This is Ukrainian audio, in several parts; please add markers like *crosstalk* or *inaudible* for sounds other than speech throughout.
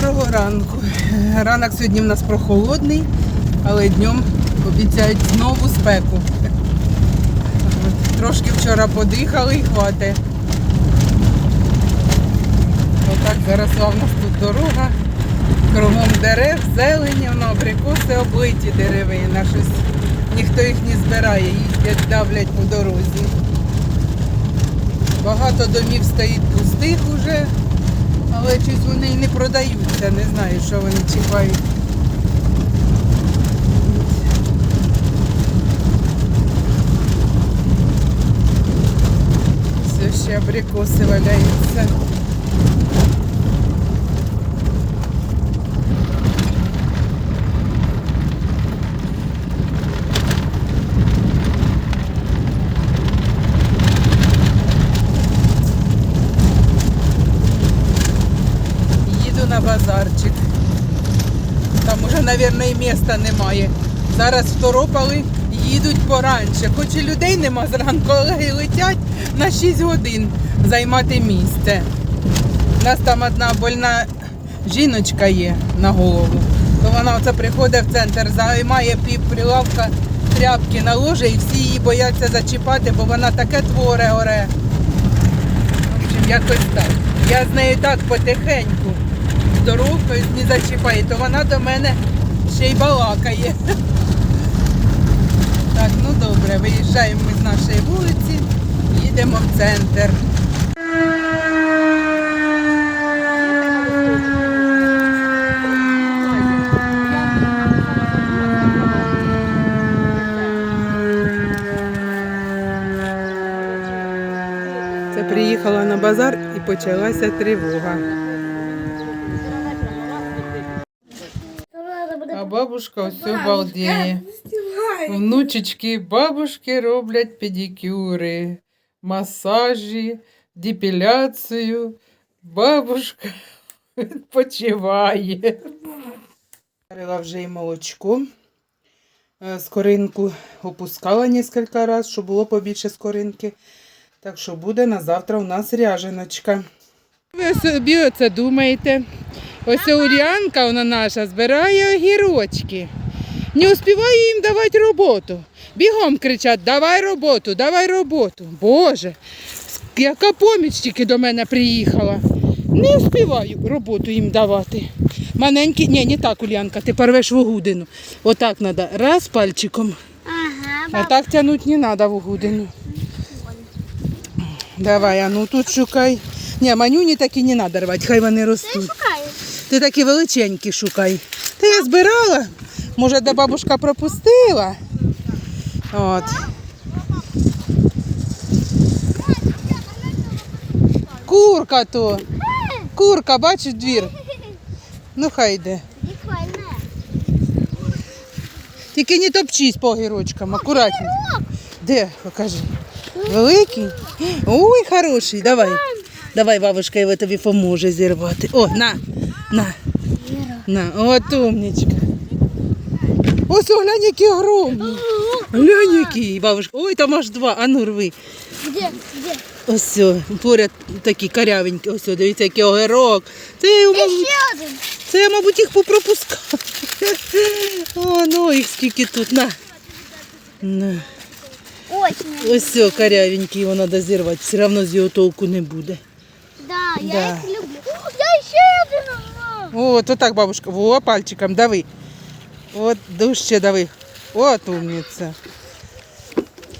Доброго ранку. Ранок сьогодні в нас прохолодний, але днем обіцяють знову спеку. Трошки вчора подихали і хватить. Отак заросла в нас тут дорога. Кругом дерев, зелені, воно абрикоси облиті деревина. Щось ніхто їх не збирає, їздять, давлять по дорозі. Багато домів стоїть пустих уже, але щось вони і не продаються. Не знаю, що вони чекають. Все ще абрикоси валяються. Їду на базарчик. Там уже, мабуть, і міста немає. Зараз второпали, їдуть поранше. Хоч і людей нема зранку, але летять на 6 годин займати місце. У нас там одна больна жіночка є на голову. То вона оце приходить в центр, займає пів прилавка тряпки наложить і всі її бояться зачіпати, бо вона таке творе оре. В общем, якось так. Я з нею так потихеньку здоровкаюсь, не зачіпаю, то вона до мене ще й балакає. Так, ну добре, виїжджаємо ми з нашої вулиці, їдемо в центр. Це приїхала на базар і почалася тривога. А бабушка все балдіє. Внучечки, бабушки роблять педикюри, масажі, депіляцію. Бабушка *laughs* відпочиває. Варила вже і молочко. Е, Скоринку опускала кілька разів, щоб було побільше скоринки. Так що буде на завтра у нас ряженочка. Ви собі оце думаєте? Ось Улянка, вона наша, збирає огірочки. Не успіваю їм давати роботу. Бігом кричать, давай роботу, давай роботу. Боже, яка поміч тільки до мене приїхала. Не встигаю роботу їм давати. Маленькі, ні, не так, Улянка, ти порвеш вугудину. Отак треба. Раз пальчиком. Ага, А так тягнути не треба вугудину. Давай, а ну тут шукай. Ні, манюні такі не треба рвати, хай вони ростуть. Ти такі величенькі шукай. Та я збирала. Може, де бабушка пропустила. От. Курка то. Курка, бачиш двір? Ну хай йде. Тільки не топчись по огірочкам, акуратно. Де? Покажи. Великий? Ой, хороший, давай. Давай, бабушка його тобі поможе зірвати. О, на, на, на, от умничка. Ось глянь, які огромні. Глянь, які, бабушка. Ой, там аж два, а ну рви. Где? Где? Ось поряд такі карявенькі, ось дивіться, який огірок. Це, я, мабуть, це я, мабуть, їх попропускала. О, ну їх скільки тут, на. на. Ось о, карявенький, його треба зірвати, все одно з його толку не буде. Да, я их люблю. О, Я еще один узнал. От, отак, бабушка, во, пальчиком дави. От, дужче дави. От умниця.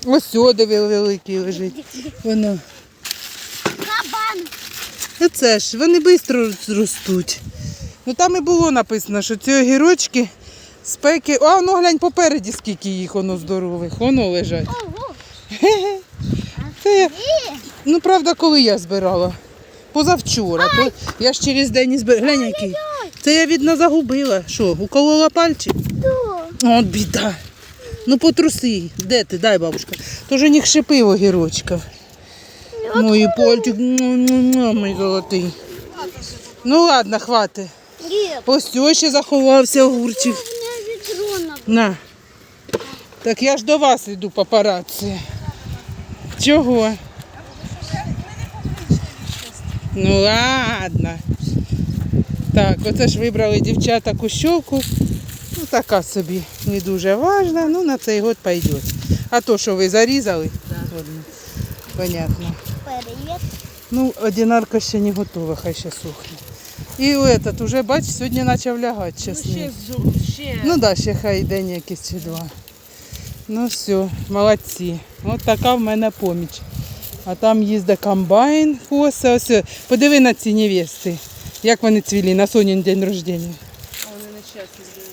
Ось сюди великий лежить. Воно. Кабан. Оце ж, вони швидко ростуть. Ну там і було написано, що ці огірочки спеки. А, ну глянь попереді, скільки їх воно здорових. Воно лежать. Ого. Це я, ну правда, коли я збирала? Позавчора. То я ж через день не збирала. Глянь, який. Це я видно загубила. Що, уколола пальчик? Да. От біда. Ну потруси. Де ти? Дай, бабушка. Тож у них шипи в огірочках. Мої пальчик, му-му-му, мій золотий. Ну ладно, хватить. Нет. Ось ще заховався огурчик. На. Так я ж до вас йду папараці. Чого? Ну ладно. Так, оце ж вибрали дівчата кущовку. Ну, така собі не дуже важна, ну на цей год пойде. А то, що ви зарізали, понятно. Привіт. Ну, одинарка ще не готова, хай ще сухне. І этот уже, бач, сьогодні почав лягати чесник. ще. Ну да, ще хай день якийсь чи два. Ну все, молодці. От така в мене поміч. А там їздить комбайн, коса. Ось, подиви на ці невести. Як вони цвілі на Сонін день рождення. Вони не щасливі.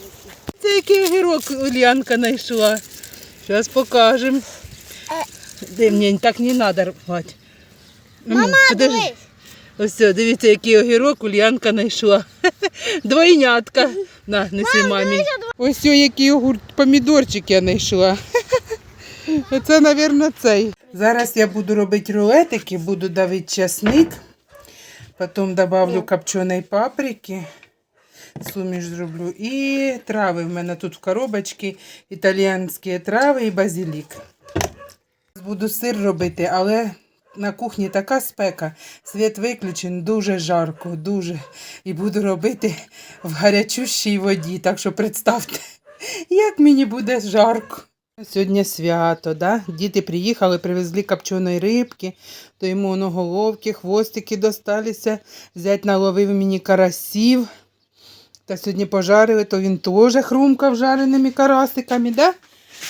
Це який огірок Ульянка знайшла. Зараз покажемо. Мені так не треба рвати. Мама, дивись. Ось, дивіться, який огірок Ульянка знайшла. *laughs* Двойнятка. На, неси мамі. Ось який огур... помідорчик я знайшла. *laughs* Це, мабуть, цей. Зараз я буду робити рулетики, буду давити часник. Потім добавлю копченої паприки. Суміш зроблю. І трави в мене тут в коробочці. Італіянські трави і базилік. Буду сир робити, але на кухні така спека. Світ виключений, дуже жарко, дуже. І буду робити в гарячущій воді. Так що представте, як мені буде жарко. Сьогодні свято, да? діти приїхали, привезли копченої рибки, то йому воно головки, хвостики досталися. Зять наловив мені карасів. Та сьогодні пожарили, то він теж хрумкав жареними карасиками, да?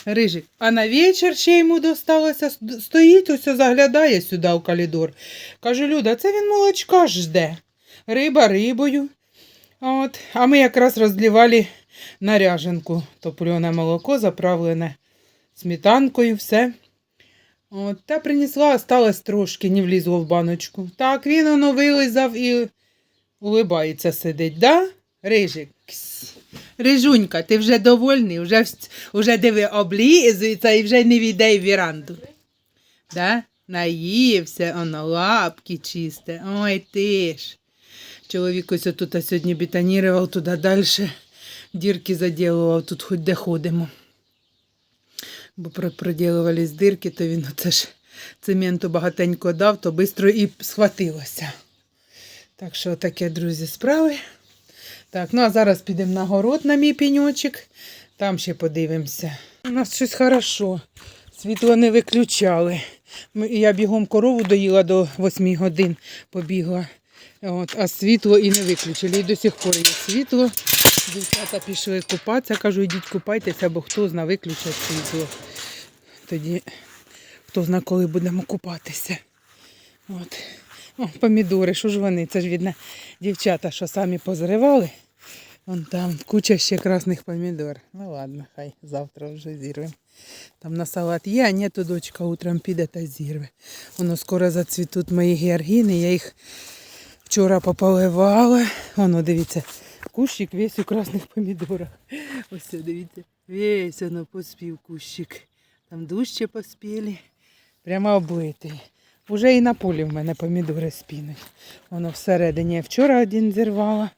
Рижик. А на вечір ще йому досталося, стоїть, ось заглядає сюди в коридор. Кажу, Люда, це він молочка жде. Риба рибою. От. А ми якраз розливали наряженку. Топлене молоко заправлене сметанкою, все. От, та принесла, осталось трошки, не влізло в баночку. Так, він воно вилизав і улибається сидить, да? Рижик. Рижунька, ти вже довольний, вже, вже диви, облізується і вже не війде в віранду. Да? Наївся, оно лапки чисте. Ой ти ж. Чоловік ось тут сьогодні бетонірував туди далі. Дірки заділував, тут хоч де ходимо. Бо про- проділувались дирки, то він оце ж цементу багатенько дав, то швидко і схватилося. Так що таке, друзі, справи. Так, ну а зараз підемо на город на мій пеньочок. Там ще подивимося. У нас щось хорошо. Світло не виключали. Я бігом корову доїла до 8 годин, побігла. От, а світло і не виключили. І до сих пор є світло. Дівчата пішли купатися. Кажу, йдіть купайтеся, бо хто зна виключать світло. Тоді хто зна, коли будемо купатися. От. О, помідори, що ж вони? Це ж видно дівчата, що самі позривали. Вон там куча ще красних помідор. Ну ладно, хай завтра вже зірвемо. Там на салат є, а ні, то дочка утром піде та зірве. Воно скоро зацвітуть мої георгіни. Я їх вчора пополивала. Воно, дивіться, кущик весь у красних помідорах. Ось дивіться, весь воно поспів кущик. Там дужче поспіли. Прямо облитий. Уже і на полі в мене помідори спінуть. Воно всередині. Я вчора один зірвала.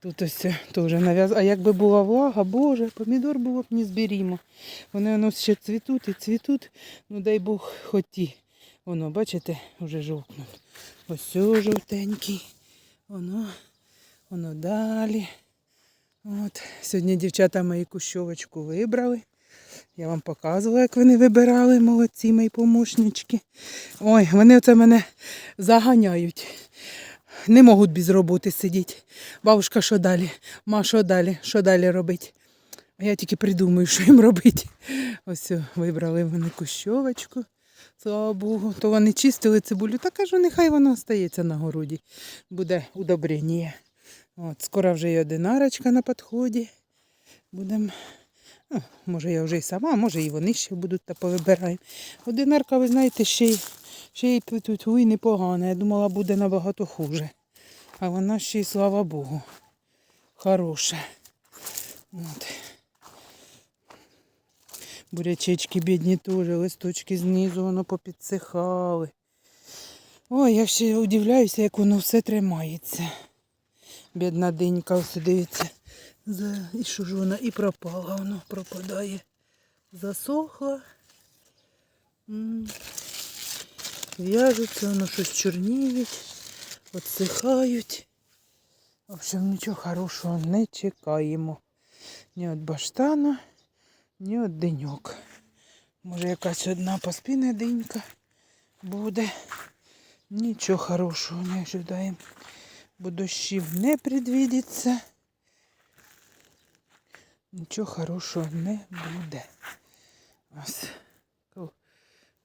Тут ось теж нав'яз. А якби була влага, боже, помідор було б не зберімо. Вони воно ще цвітуть і цвітуть. Ну дай Бог хоті. Воно, бачите, вже жовтнуть. Ось жовтенький. Воно, воно далі. От. Сьогодні дівчата мої кущовочку вибрали. Я вам показувала, як вони вибирали, молодці мої помощнички. Ой, вони оце мене заганяють. Не можуть без роботи сидіти. Бабушка, що далі? Ма, що далі? Що далі робить? А я тільки придумаю, що їм робити. Ось вибрали вони кущовочку. Слава Богу. То вони чистили цибулю. Та кажу, нехай вона остається на городі. Буде удобрення. От, скоро вже і одинарочка на підході. Будемо. Ну, може, я вже і сама, може і вони ще будуть та повибираємо. Одинарка, ви знаєте, ще й, ще й тут уй, непогана. Я думала, буде набагато хуже. А вона ще й, слава Богу, хороша. От. Бурячечки бідні теж, листочки знизу воно попідсихали. Ой, я ще удивляюся, як воно все тримається. Бідна динька, ось дивіться. І що ж вона і пропала, воно пропадає. Засохла. В'яжуться, воно щось чорніють, отсихають. В общем, нічого хорошого не чекаємо. Ні від баштану, ні від деньок. Може якась одна поспіне денька буде. Нічого хорошого не ожидаємо. Бо дощів не предвідиться. Нічого хорошого не буде. Ось.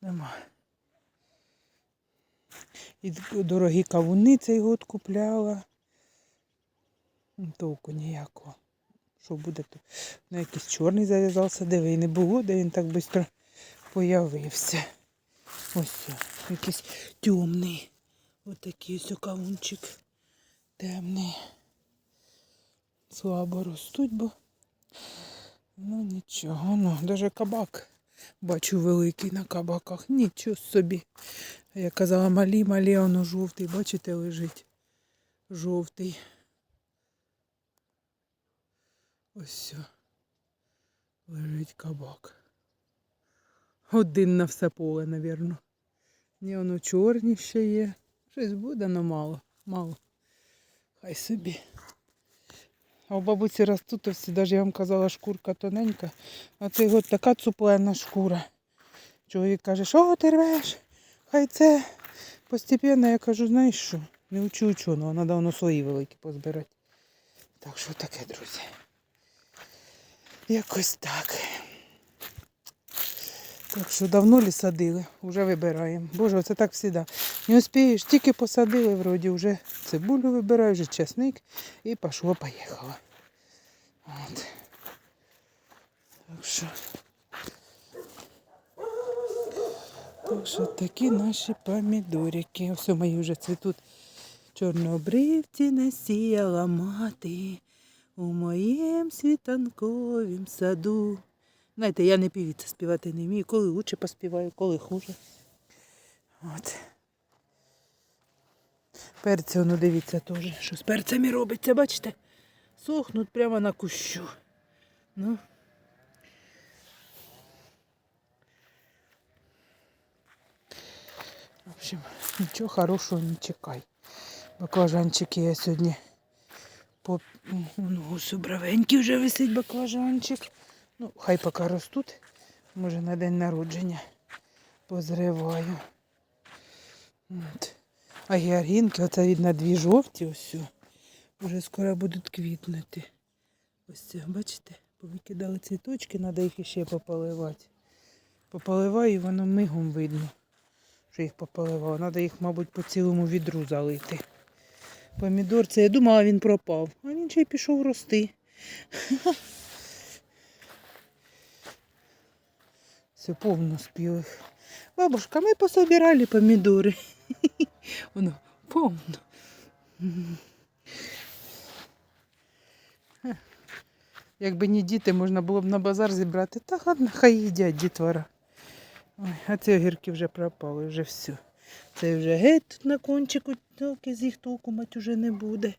Нема. І дорогі кавуни цей год купляла. Толку ніякого. Що буде то? Ну, якийсь чорний зав'язався, де ви не було, де він так швидко появився. Ось якийсь темний. Ось такий ось кавунчик. Темний. Слабо ростуть, бо ну нічого, ну, навіть кабак. Бачу великий на кабаках. Нічого собі. Я казала, малі, малі, воно жовтий, бачите, лежить. Жовтий. Ось. сьо. Лежить кабак. Один на все поле, навірно. Ні, воно чорні ще є. Щось буде, але мало. Мало. Хай собі. А у бабусі ростуть всі, навіть я вам казала, шкурка тоненька. А цей год така цуплена шкура. Чоловік каже, що ти рвеш? Хай це постепенно, я кажу, знаєш що? Не учу ученого, треба воно свої великі позбирати. Так що таке, друзі. Якось так. Так що давно лі садили, вже вибираємо. Боже, це так завжди. Не успієш, тільки посадили, вроді вже цибулю вибираю, вже чесник і пішло, поїхало. От. Так що. Так що такі наші помідорики. Ось мої вже цвітуть. Чорнобривці насіяла мати у моєму світанковім саду. Знаєте, я не півіця співати не вмію. Коли лучше поспіваю, коли хуже. От. Перці, ну дивіться теж, що з перцями робиться, бачите? Сохнуть прямо на кущу. Ну. В общем, нічого хорошого не чекай. Баклажанчики я сьогодні по ну, ось вже висить баклажанчик. Ну, хай поки ростуть. Може на день народження позриваю. От. А георгінки, оце видно дві жовті, ось. Вже скоро будуть квітнути. Ось це, бачите, повикидали цвіточки, треба їх ще пополивати. Пополиваю, і воно мигом видно, що їх пополивало. Треба їх, мабуть, по цілому відру залити. Помідор, це я думала, він пропав. А він ще й пішов рости. Все повно спілих. Бабушка, ми пособирали помідори. Воно повно. Якби не діти, можна було б на базар зібрати. Та ладно, хай їдять дітвора. Ой, а ці огірки вже пропали, вже все. Це вже геть на кончику, тільки з їх толку мать уже не буде.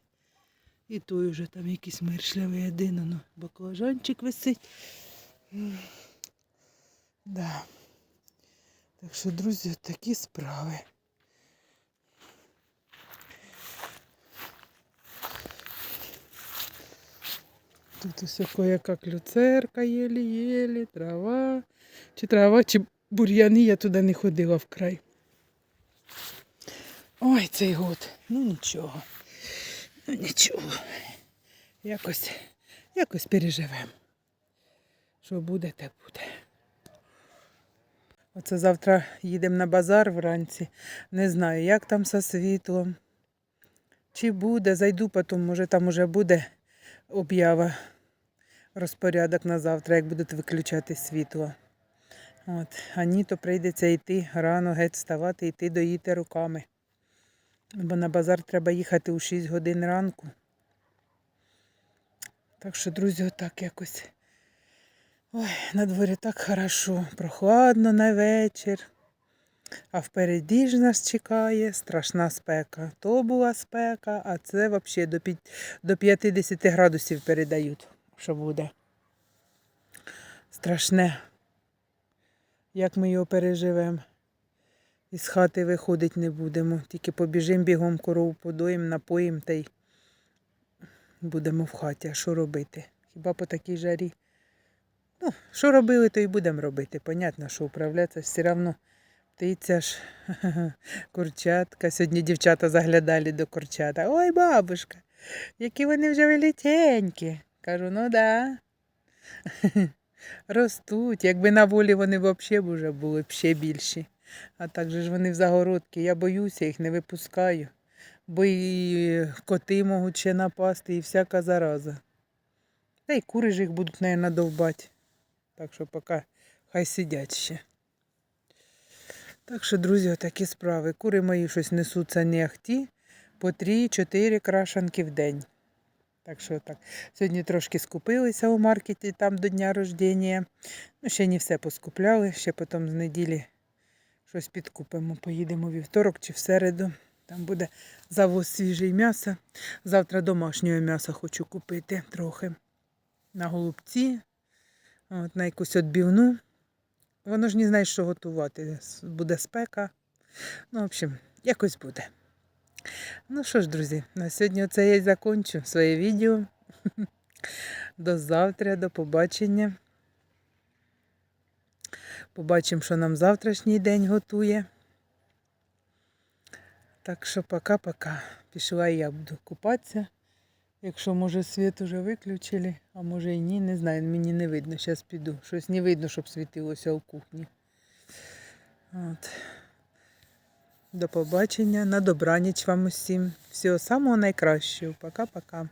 І той вже там якийсь мершлявий один, ну, баклажанчик висить. Да. Так що, друзі, такі справи. Тут усе як люцерка єлі-єлі, трава. Чи трава, чи бур'яни, я туди не ходила в край. Ой, цей год. Ну нічого. Ну нічого. Якось, якось переживемо. Що буде, те буде. Оце завтра їдемо на базар вранці. Не знаю, як там со світлом. Чи буде, зайду потім, може там уже буде об'ява, розпорядок на завтра, як будуть виключати світло. От. А ні, то прийдеться йти рано геть вставати, йти доїти руками. Бо на базар треба їхати у 6 годин ранку. Так що, друзі, отак якось. Ой, на дворі так хорошо, прохладно на вечір. А впереді ж нас чекає страшна спека. То була спека, а це взагалі до, до 50 градусів передають, що буде. Страшне. Як ми його переживемо? Із хати виходити не будемо. Тільки побіжимо бігом корову подоїм, напоїм та й будемо в хаті. А що робити? Хіба по такій жарі? Ну, що робили, то і будемо робити. Понятно, що управлятися все одно птиця ж, *laughs* курчатка. Сьогодні дівчата заглядали до курчата. Ой, бабушка, які вони вже величенькі. Кажу, ну да. *laughs* Ростуть. Якби на волі вони б вже були б ще більші. А так же ж вони в загородці. Я боюся, їх не випускаю. Бо і коти можуть ще напасти, і всяка зараза. Та й кури ж їх будуть, мабуть, довбати. Так що поки хай сидять ще. Так що, друзі, такі справи. Кури мої щось несуться не ахті по 3-4 крашанки в день. Так що так. Сьогодні трошки скупилися у маркеті там до дня рождення. Ну, ще не все поскупляли, ще потім з неділі щось підкупимо. Поїдемо вівторок чи в середу. Там буде завоз свіжий м'яса. Завтра домашнього м'яса хочу купити трохи. На голубці, от, на якусь відбивну. Воно ж не знає, що готувати. Буде спека. Ну, в общем, якось буде. Ну що ж, друзі, на сьогодні оце я й закончу своє відео. *laughs* До завтра, до побачення. Побачимо, що нам завтрашній день готує. Так що пока-пока. Пішла я буду купатися. Якщо, може, світ уже виключили, а може і ні, не знаю, мені не видно. Зараз піду. Щось не видно, щоб світилося у кухні. От. До побачення, на добраніч вам усім. Всього самого найкращого. Пока-пока.